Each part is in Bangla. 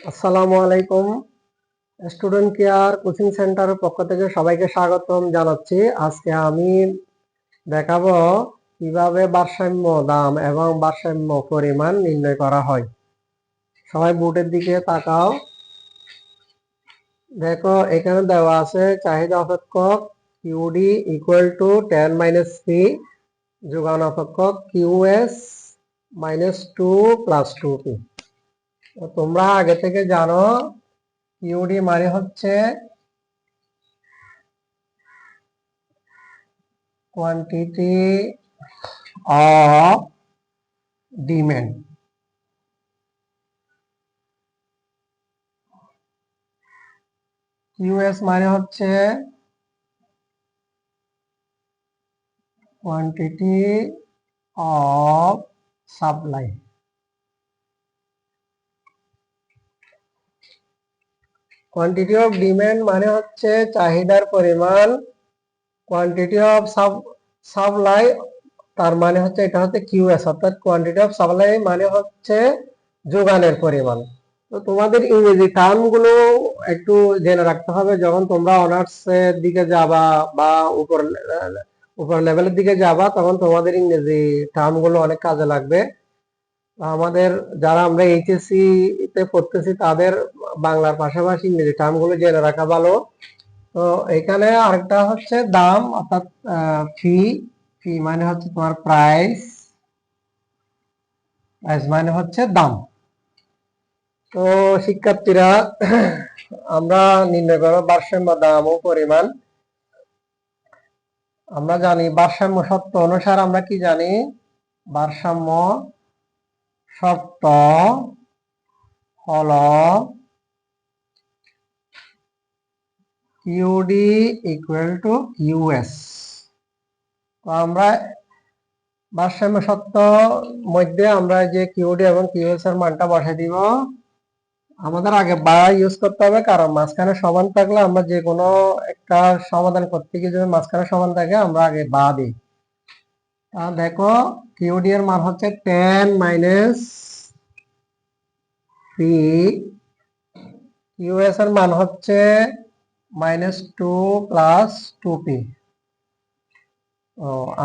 আসসালামু আলাইকুম। স্টুডেন্ট কেয়ার কোচিং সেন্টারের পক্ষ থেকে সবাইকে স্বাগতম জানাচ্ছি। আজকে আমি দেখাবো কীভাবে ভারসাম্য দাম এবং ভারসাম্য পরিমাণ নির্ণয় করা হয়। সবাই বোর্ডের দিকে তাকাও। দেখো, এখানে দেওয়া আছে, চাহিদা অপেক্ষক QD equal to ten minus three যোগান অপেক্ষক QS minus two plus two P তোমরা আগে থেকে জানো ইউডি মানে হচ্ছে কোয়ান্টিটি অফ ডিমেন্ড কিউএস মানে হচ্ছে quantity of supply quantity of demand মানে হচ্ছে চাহিদার পরিমাণ। কোয়ান্টিটি অফ সাপ্লাই তার মানে হচ্ছে এটা হচ্ছে কিউএস অর্থাৎ কোয়ান্টিটি অফ সাপ্লাই মানে হচ্ছে যোগানের পরিমাণ। তো তোমাদের ইংরেজি টার্মগুলো একটু জেনে রাখতে হবে, যখন তোমরা অনার্স এর দিকে যাবা বা উপর উপর লেভেলের দিকে যাবা, তখন তোমাদের ইংরেজি টার্মগুলো অনেক কাজে লাগবে। আমাদের যারা আমরা এইচএসসি তে পড়তেছি, তাদের বাংলার পাশাপাশি ইংরেজি টার্মগুলো জেনে রাখা ভালো। তো এখানে আরেকটা হচ্ছে দাম, অর্থাৎ ফি ফি মানে হচ্ছে তোমার প্রাইস প্রাইস মানে হচ্ছে দাম। তো শিক্ষার্থীরা, আমরা নির্ণয় করব, ভারসাম্য দাম ও পরিমাণ। আমরা জানি ভারসাম্য সত্য অনুসার আমরা কি জানি? ভারসাম্য সত্য হল কিউডি ইকুয়াল টু কিউএস তো আমরা ভারসাম্য সত্য মধ্যে আমরা যে কিউডি এবং কিউএস এর মানটা বসাই দিব। আমাদের আগে বা ইউজ করতে হবে, কারণ মাঝখানে সমান থাকলে আমরা যে কোনো একটা সমাধান করতে গিয়ে যদি মাঝখানে সমান থাকে, আমরা আগে বা দিই। দেখো কিউডি এর মান হচ্ছে টেন মাইনাস থ্রি ইউএস এর মান হচ্ছে minus two plus two P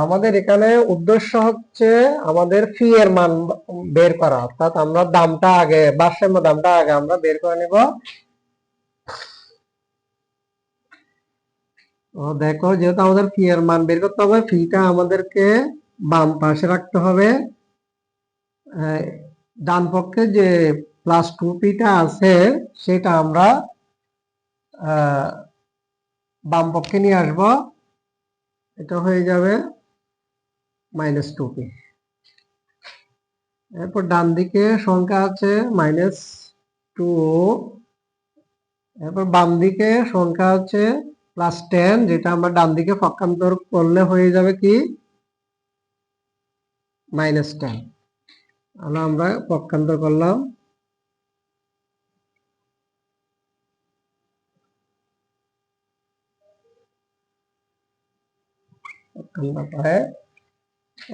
আমাদের এখানে উদ্দেশ্য হচ্ছে আমাদের ফি এর মান বের করা। অর্থাৎ আমরা দামটা আগে, ভারসাম্য দামটা আগে আমরা বের করে নিব। দেখো, যেহেতু আমাদের ফি এর মান বের করতে হবে ফিটা আমাদেরকে বাম পাশে রাখতে হবে। ডান পক্ষে যে প্লাস টু পিটা আছে, সেটা আমরা বাম পক্ষে নিয়ে আসব। এটা হয়ে যাবে মাইনাস টু পি এরপর ডান দিকে সংখ্যা আছে মাইনাস টু এরপর বাম দিকে সংখ্যা আছে প্লাস টেন যেটা আমরা ডান দিকে পক্ষান্তর করলে হয়ে যাবে কি? মাইনাস টেন আমরা পক্ষান্তর করলাম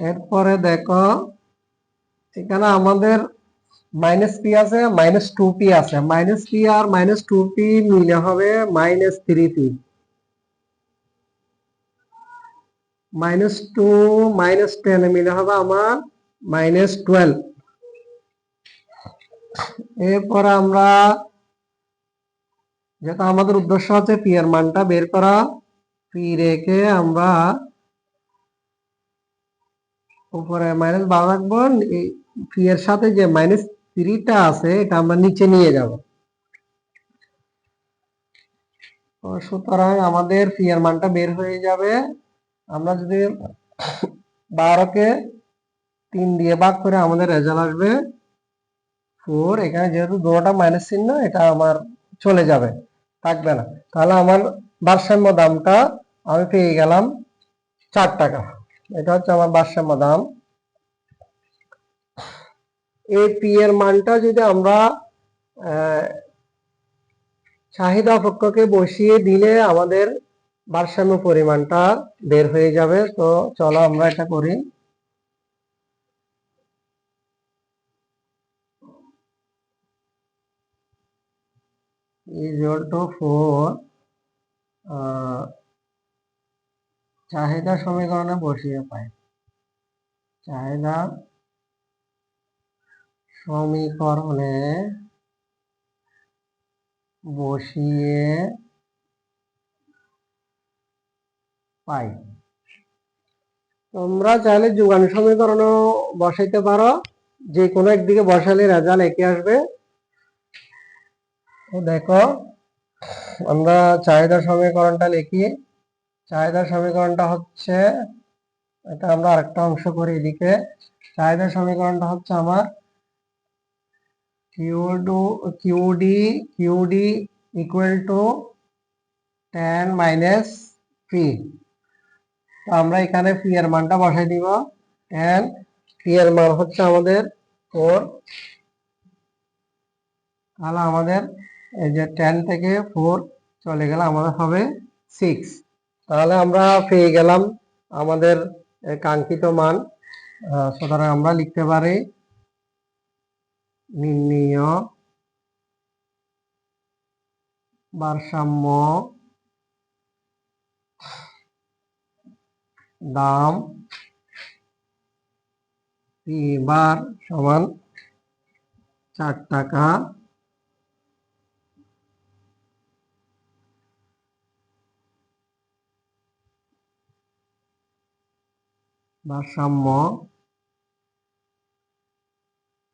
এরপরে দেখো, এখানে আমাদের মাইনাস পি আছে মাইনাস টু পি আছে। মাইনাস পি আর মাইনাস টু পি মিলে হবে minus three P minus two minus ten মিলে হবে আমার মাইনাস টুয়েলভ এরপর আমরা যেটা আমাদের উদ্দেশ্য হচ্ছে পি এর মানটা বের করা। পি রেখে আমরা উপরে মাইনাস বারো রাখব পি এর সাথে যে মাইনাস থ্রিটা আছে, এটা আমরা নিচে নিয়ে যাব। সুতরাং আমাদের পি এর মানটা বের হয়ে যাবে। আমরা যদি বারোকে তিন দিয়ে ভাগ করে আমাদের রেজাল্ট আসবে ফোর এখানে যেহেতু দুটা মাইনাস চিহ্ন, এটা আমার চলে যাবে, থাকবে না। তাহলে আমার ভারসাম্য দামটা আমি পেয়ে গেলাম চার টাকা। এটা হচ্ছে আমার বাসা মাদাম। এ পি এর মানটা যদি আমরা চাহিদা পক্ষকে বসিয়ে দিলে আমাদের ভারসাম্য পরিমাণটা বের হয়ে যাবে। তো চলো আমরা এটা করি। ইজ টু ফোর চাহিদা সমীকরণে বসিয়ে পাই চাহিদা সমীকরণে বসিয়ে পাই তোমরা চাইলে যোগান সমীকরণও বসাইতে পারো। যে কোনো একদিকে বসালে রেজাল্ট একই আসবে। দেখো, আমরা চাহিদা সমীকরণটা লিখি। চাহিদা সমীকরণটা হচ্ছে, এটা আমরা আরেকটা অংশ করি এদিকে। চাহিদা সমীকরণটা হচ্ছে আমার QD QD QD equal to ten minus P তো আমরা এখানে পি এর মানটা বসাই দিব। টেন পি এর মান হচ্ছে আমাদের ফোর তাহলে আমাদের এই যে টেন থেকে ফোর চলে গেলে আমাদের হবে সিক্স তাহলে আমরা পেয়ে গেলাম আমাদের কাঙ্ক্ষিত মান। সুতরাং আমরা লিখতে পারি নির্ণীয় ভারসাম্য দাম বার সমান চার টাকা ভারসাম্য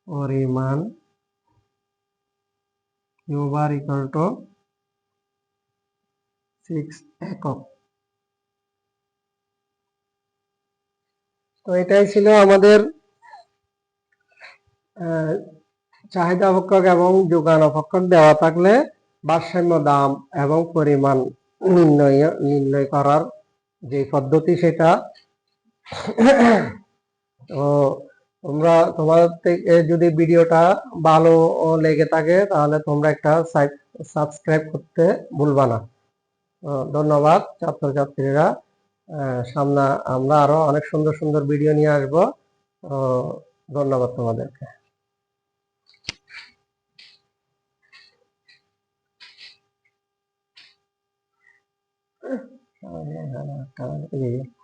পরিমাণ Q bar equal to six একক। তো এটাই ছিল আমাদের চাহিদা ভক্ষক এবং যোগান অপেক্ষক দেওয়া থাকলে ভারসাম্য দাম এবং পরিমাণ নির্ণয় নির্ণয় করার যে পদ্ধতি সেটা তো তোমরা তোমার থেকে যদি ভিডিওটা ভালো লেগে থাকে তাহলে তোমরা একটা সাবস্ক্রাইব করতে ভুলবা না। ধন্যবাদ ছাত্রছাত্রীরা। সামনে আমরা আরও অনেক সুন্দর সুন্দর ভিডিও নিয়ে আসব। ধন্যবাদ তোমাদেরকে।